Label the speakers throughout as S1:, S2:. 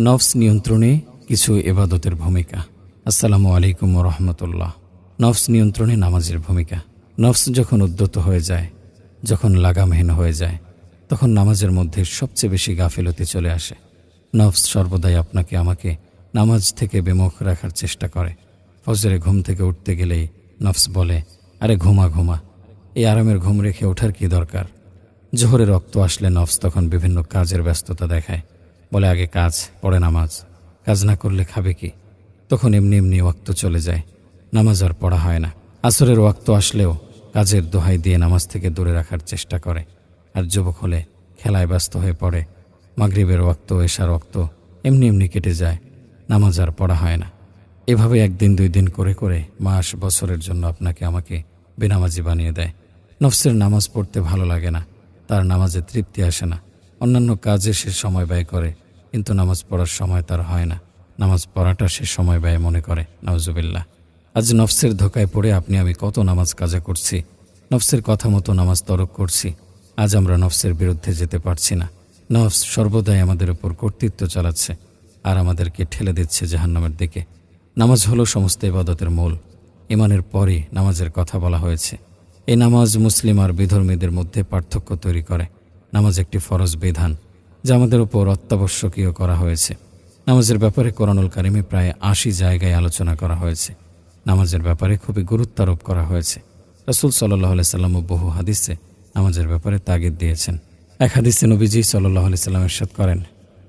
S1: নফস নিয়ন্ত্রণে কিছু এবাদতের ভূমিকা। আসসালামু আলাইকুম রহমতুল্লাহ। নফস নিয়ন্ত্রণে নামাজের ভূমিকা। নফস যখন উদ্যত হয়ে যায়, যখন লাগামহীন হয়ে যায়, তখন নামাজের মধ্যে সবচেয়ে বেশি গাফিলতি চলে আসে। নফস সর্বদাই আপনাকে, আমাকে নামাজ থেকে বিমুখ রাখার চেষ্টা করে। ফজরে ঘুম থেকে উঠতে গেলেই নফস বলে, আরে ঘুমা ঘুমা, এই আরামের ঘুম রেখে ওঠার কি দরকার? জোহরে রক্ত আসলে নফস তখন বিভিন্ন কাজের ব্যস্ততা দেখায়। বলে আগে কাজ, পরে নামাজ। কাজ না করলে খাবে কি? তখন এমনি এমনি ওয়াক্ত চলে যায়। নামাজ আর পড়া হয় না। আসরের ওয়াক্ত আসলেও কাজের দোহাই দিয়ে নামাজ থেকে দূরে রাখার চেষ্টা করে। আর যুবক হলে খেলায় ব্যস্ত হয়ে পড়ে। মাগরিবের ওয়াক্ত, এশার ওয়াক্ত এমনি এমনি কেটে যায়। নামাজ আর পড়া হয় না। এভাবে একদিন, দুই দিন করে করে মাস, বছরের জন্য আপনাকে আমাকে বেনামাজি বানিয়ে দেয়। নফসের নামাজ পড়তে ভালো লাগে না। তার নামাজে তৃপ্তি আসে না। অন্যান্য কাজে সে সময় ব্যয় করে, কিন্তু নামাজ পড়ার সময় তার হয় না। নামাজ পড়াটা সে সময় ব্যয় মনে করে নওজুবিল্লাহ আজ নফসের ধোকায় পড়ে আপনি আমি কত নামাজ কাজা করছি। নফসের কথা মতো নামাজ তরক করছি। আজ আমরা নফসের বিরুদ্ধে যেতে পারছি না। নফস সর্বদাই আমাদের উপর কর্তৃত্ব চালাচ্ছে, আর আমাদেরকে ঠেলে দিচ্ছে জাহান্নামের দিকে। নামাজ হলো সমস্ত ইবাদতের মূল। ইমানের পরই নামাজের কথা বলা হয়েছে। এই নামাজ মুসলিম আর বিধর্মীদের মধ্যে পার্থক্য তৈরি করে। নামাজ একটি ফরজ বিধান, যা আমাদের উপর অত্যাবশ্যকীয় করা হয়েছে। নামাজের ব্যাপারে কোরআনুল কারিমে প্রায় আশি জায়গায় আলোচনা করা হয়েছে। নামাজের ব্যাপারে খুবই গুরুত্বারোপ করা হয়েছে। রসুল সাল্লাহ সাল্লাম বহু হাদিসে নামাজের ব্যাপারে তাগিদ দিয়েছেন। এক হাদিসে নবীজি সাল্লাহ সাল্লাম এরশাদ করেন,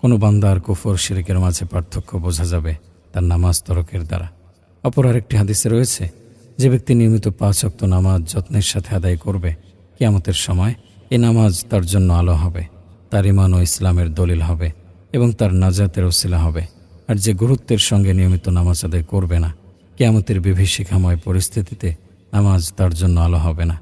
S1: কোনো বান্দা আর কুফর শিরিকের মাঝে পার্থক্য বোঝা যাবে তার নামাজ তরকের দ্বারা। অপর আরেকটি হাদিসে রয়েছে, যে ব্যক্তি নিয়মিত পাঁচ অক্ত নামাজ যত্নের সাথে আদায় করবে, কিয়ামতের সময় এ নামাজ তার জন্য আলো হবে, তার ইমান ও ইসলামের দলিল হবে এবং তার নাজাতের ওসিলা হবে। আর যে গুরুত্বের সঙ্গে নিয়মিত নামাজ আদায় করবে না, কিয়ামতের বিভীষিকাময় পরিস্থিতিতে নামাজ তার জন্য আলো হবে না,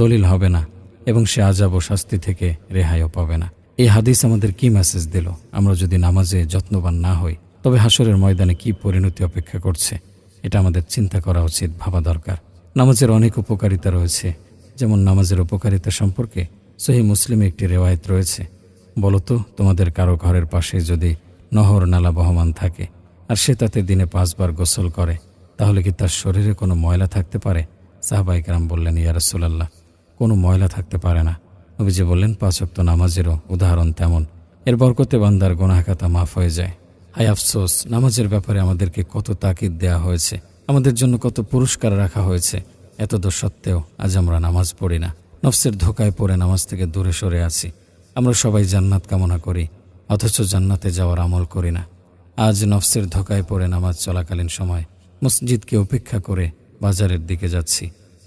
S1: দলিল হবে না এবং সে আজাব ও শাস্তি থেকে রেহাইও পাবে না। এই হাদিস আমাদের কি মেসেজ দিল? আমরা যদি নামাজে যত্নবান না হই, তবে হাসরের ময়দানে কি পরিণতি অপেক্ষা করছে? এটা আমাদের চিন্তা করা উচিত, ভাবা দরকার। নামাজের অনেক উপকারিতা রয়েছে, যেমন নামাজের উপকারিতা সম্পর্কে সহি মুসলিমে একটি রেওয়ায়ত রয়েছে। বলতো তোমাদের কারও ঘরের পাশে যদি নহর নালা বহমান থাকে, আর সে তাতে দিনে পাঁচবার গোসল করে, তাহলে কি তার শরীরে কোনো ময়লা থাকতে পারে? সাহবাইকরাম বললেন, ইয়া রাসূলুল্লাহ, কোনো ময়লা থাকতে পারে না। নবীজি বললেন পাঁচক্ত নামাজেরও উদাহরণ তেমন। এর বরকতে বান্দার গোনাহাকাতা মাফ হয়ে যায়। হায় আফসোস, নামাজের ব্যাপারে আমাদেরকে কত তাকিদ দেয়া হয়েছে, আমাদের জন্য কত পুরস্কার রাখা হয়েছে। এত দোষ সত্ত্বেও আজ আমরা নামাজ পড়ি না। নফসের ধোকায় পড়ে নামাজ থেকে দূরে সরে আছি। আমরা সবাই জান্নাত কামনা করি, অথচ জান্নাতে যাওয়ার আমল করি না। আজ নফসের ধোকায় পড়ে নামাজ চলাকালীন সময় মসজিদকে উপেক্ষা করে বাজারের দিকে যাচ্ছি।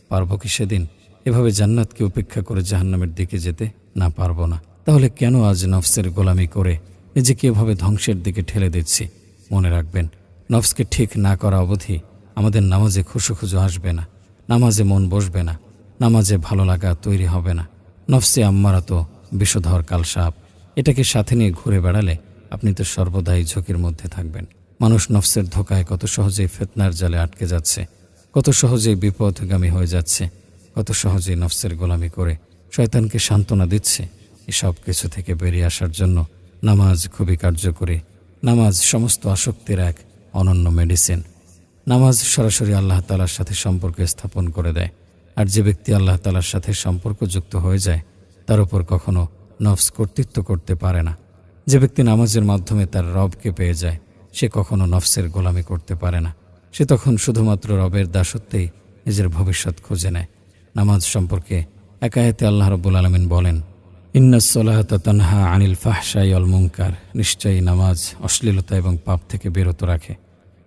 S1: পারব কি সেদিন? এভাবে জান্নাতকে উপেক্ষা করে জাহান্নামের দিকে যেতে না পারব না। তাহলে কেন আজ নফসের গোলামি করে নিজেকে এভাবে ধ্বংসের দিকে ঠেলে দিচ্ছি? মনে রাখবেন, নফসকে ঠিক না করা অবধি আমাদের নামাজে খুশু খুজু আসবে না, নামাজে মন বসবে না। নামাজে ভালো লাগা তৈরি হবে না। নফসে আম্মারা তো বিষধর কালসাপ। এটাকে সাথে নিয়ে ঘুরে বেড়ালে আপনি তো সর্বদাই ঝুঁকির মধ্যে থাকবেন। মানুষ নফসের ধোকায় কত সহজেই ফেতনার জালে আটকে যাচ্ছে, কত সহজেই বিপদগামী হয়ে যাচ্ছে, কত সহজেই নফসের গোলামি করে শয়তানকে সান্ত্বনা দিচ্ছে। এসব কিছু থেকে বেরিয়ে আসার জন্য নামাজ খুবই কার্যকরী। নামাজ সমস্ত আসক্তির এক অনন্য মেডিসিন নামাজ সরাসরি আল্লাহ তালার সাথে সম্পর্ক স্থাপন করে দেয়। আর যে ব্যক্তি আল্লাহ তালার সাথে সম্পর্কযুক্ত হয়ে যায়, তার উপর কখনো নফস কর্তৃত্ব করতে পারে না। যে ব্যক্তি নামাজের মাধ্যমে তার রবকে পেয়ে যায়, সে কখনো নফসের গোলামি করতে পারে না। সে তখন শুধুমাত্র রবের দাসত্বেই নিজের ভবিষ্যৎ খুঁজে নেয়। নামাজ সম্পর্কে একায়েতে আল্লাহ রব্বুল আলমিন বলেন ইন্নাসলাহত তানহা আনিল ফাহশাই অল মুঙ্কার নিশ্চয়ই নামাজ অশ্লীলতা এবং পাপ থেকে বিরত রাখে।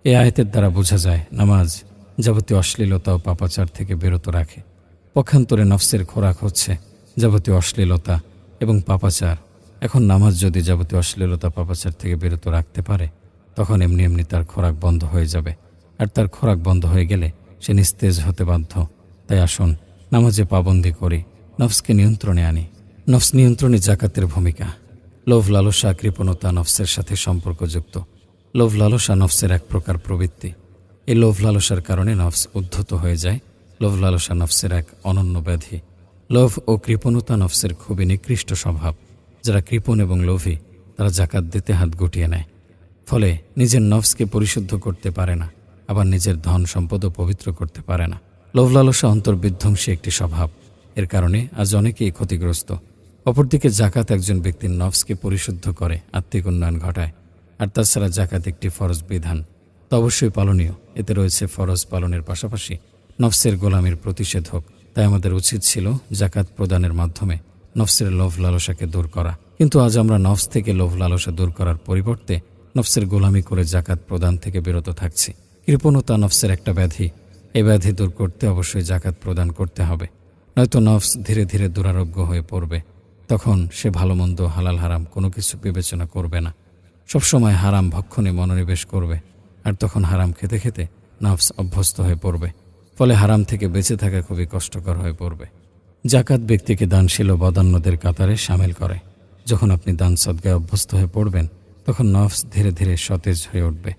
S1: এই আয়তের দ্বারা বোঝা যায়, নামাজ যাবতীয় অশ্লীলতা ও পাপাচার থেকে বিরত রাখে। পক্ষান্তরে নফসের খোরাক হচ্ছে যাবতীয় অশ্লীলতা এবং পাপাচার। এখন নামাজ যদি যাবতীয় অশ্লীলতা পাপাচার থেকে বিরত রাখতে পারে, তখন এমনি এমনি তার খোরাক বন্ধ হয়ে যাবে। আর তার খোরাক বন্ধ হয়ে গেলে সে নিস্তেজ হতে বাধ্য। তাই আসুন, নামাজে পাবন্দি করি, নফসকে নিয়ন্ত্রণে আনি। নফস নিয়ন্ত্রণে জাকাতের ভূমিকা। লোভ, লালসা, কৃপণতা নফসের সাথে সম্পর্কযুক্ত। লোভ, লালসা নফসের এক প্রকার প্রবৃত্তি। এই লোভ, লালসার কারণে নফস উদ্ধত হয়ে যায় লোভ লালসা নফসের এক অনন্য ব্যাধি। লোভ ও কৃপণতা নফসের খুবই নিকৃষ্ট স্বভাব। যারা কৃপণ এবং লোভী, তারা জাকাত দিতে হাত গুটিয়ে নেয়। ফলে নিজের নফসকে পরিশুদ্ধ করতে পারে না, আবার নিজের ধন সম্পদও পবিত্র করতে পারে না। লোভ লালসা অন্তর বিধ্বংসী একটি স্বভাব। এর কারণে আজ অনেকেই ক্ষতিগ্রস্ত। অপরদিকে জাকাত একজন ব্যক্তির নফসকে পরিশুদ্ধ করে আত্মিক উন্নয়ন ঘটায়, আর তাছাড়া জাকাত একটি ফরজ বিধান। তা অবশ্যই পালনীয়। এতে রয়েছে ফরজ পালনের পাশাপাশি নফসের গোলামির প্রতিষেধক। তাই আমাদের উচিত ছিল জাকাত প্রদানের মাধ্যমে নফসের লোভ লালসাকে দূর করা। কিন্তু আজ আমরা নফস থেকে লোভ লালসা দূর করার পরিবর্তে নফসের গোলামি করে জাকাত প্রদান থেকে বিরত থাকছি। কৃপণতা নফসের একটা ব্যাধি। এই ব্যাধি দূর করতে অবশ্যই জাকাত প্রদান করতে হবে। নয়তো নফস ধীরে ধীরে দুরারোগ্য হয়ে পড়বে। তখন সে ভালো মন্দ, হালাল হারাম কোনো কিছু বিবেচনা করবে না। সবসময় হারাম ভক্ষণে মনোনিবেশ করবে। আর তখন হারাম খেতে খেতে নফস অভ্যস্ত হয়ে পড়বে। ফলে হারাম থেকে বেঁচে থাকা খুবই কষ্টকর হয়ে পড়বে। জাকাত ব্যক্তিকে দানশীল ও বদান্যদের কাতারে সামিল করে। যখন আপনি দান সদ্গায় অভ্যস্ত হয়ে পড়বেন, তখন নফস ধীরে ধীরে সতেজ হয়ে উঠবে।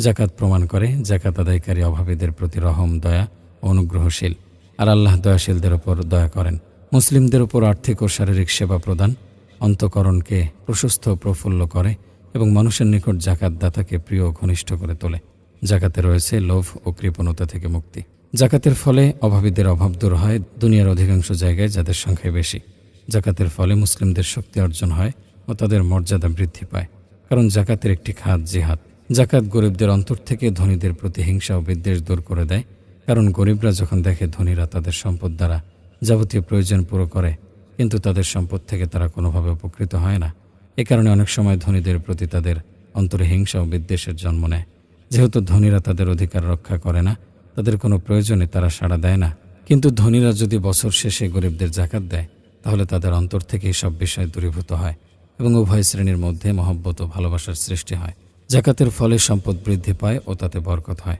S1: জাকাত প্রমাণ করে জাকাত আদায়কারী অভাবীদের প্রতি রহম, দয়া অনুগ্রহশীল। আর আল্লাহ দয়াশীলদের ওপর দয়া করেন। মুসলিমদের ওপর আর্থিক ও শারীরিক সেবা প্রদান অন্তকরণকে প্রশস্ত প্রফুল্ল করে এবং মানুষের নিকট জাকাত দাতাকে প্রিয় ঘনিষ্ঠ করে তোলে। জাকাতে রয়েছে লোভ ও কৃপণতা থেকে মুক্তি। জাকাতের ফলে অভাবীদের অভাব দূর হয় দুনিয়ার অধিকাংশ জায়গায় যাদের সংখ্যায় বেশি। জাকাতের ফলে মুসলিমদের শক্তি অর্জন হয় ও তাদের মর্যাদা বৃদ্ধি পায়। কারণ জাকাতের একটি খাত জিহাদ। জাকাত গরিবদের অন্তর থেকে ধনীদের প্রতি হিংসা ও বিদ্বেষ দূর করে দেয়। কারণ গরিবরা যখন দেখে ধনীরা তাদের সম্পদ দ্বারা যাবতীয় প্রয়োজন পুরো করে, কিন্তু তাদের সম্পদ থেকে তারা কোনোভাবে উপকৃত হয় না। এ কারণে অনেক সময় ধনীদের প্রতি তাদের অন্তরে হিংসা ও বিদ্বেষের জন্ম নেয়। যেহেতু ধনীরা তাদের অধিকার রক্ষা করে না তাদের কোনো প্রয়োজনে তারা সাড়া দেয় না। কিন্তু ধনীরা যদি বছর শেষে গরিবদের জাকাত দেয়, তাহলে তাদের অন্তর থেকে সব বিষয় দূরীভূত হয় এবং উভয় শ্রেণির মধ্যে মহব্বত ও ভালোবাসার সৃষ্টি হয়। জাকাতের ফলে সম্পদ বৃদ্ধি পায় ও তাতে বরকত হয়।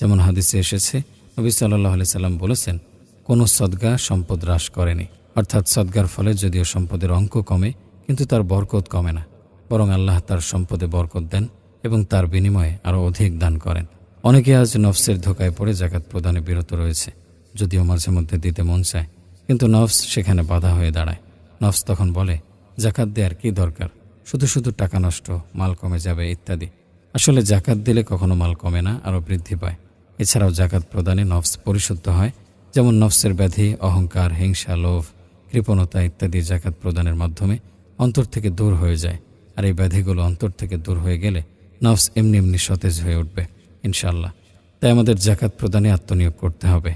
S1: যেমন হাদিসে এসেছে, নবী সাল্লাহ আলি সাল্লাম বলেছেন, কোনো সদ্গা সম্পদ হ্রাস করেনি। অর্থাৎ সদ্গার ফলে যদিও সম্পদের অঙ্ক কমে, কিন্তু তার বরকত কমে না। বরং আল্লাহ তার সম্পদে বরকত দেন এবং তার বিনিময়ে আরও অধিক দান করেন। অনেকে আজ নফসের ধোকায় পড়ে জাকাত প্রদানে বিরত রয়েছে, যদিও মাঝে মধ্যে দিতে মন চায়। কিন্তু নফস সেখানে বাধা হয়ে দাঁড়ায়। নফস তখন বলে, জাকাত দেওয়ার কী দরকার? শুধু শুধু টাকা নষ্ট, মাল কমে যাবে, ইত্যাদি। আসলে জাকাত দিলে কখনো মাল কমে না, আরও বৃদ্ধি পায়। এছাড়াও জাকাত প্রদানে নফস পরিশুদ্ধ হয়, যেমন নফসের ব্যাধি, অহংকার, হিংসা, লোভ, কৃপণতা ইত্যাদি জাকাত প্রদানের মাধ্যমে অন্তর থেকে দূর হয়ে যায়। আর এই ব্যাধিগুলো অন্তর থেকে দূর হয়ে গেলে নফস এমনি এমনি সতেজ হয়ে উঠবে। ইনশাল্লাহ তাই আমাদের জাকাত প্রদানে আত্মনিয়োগ করতে হবে।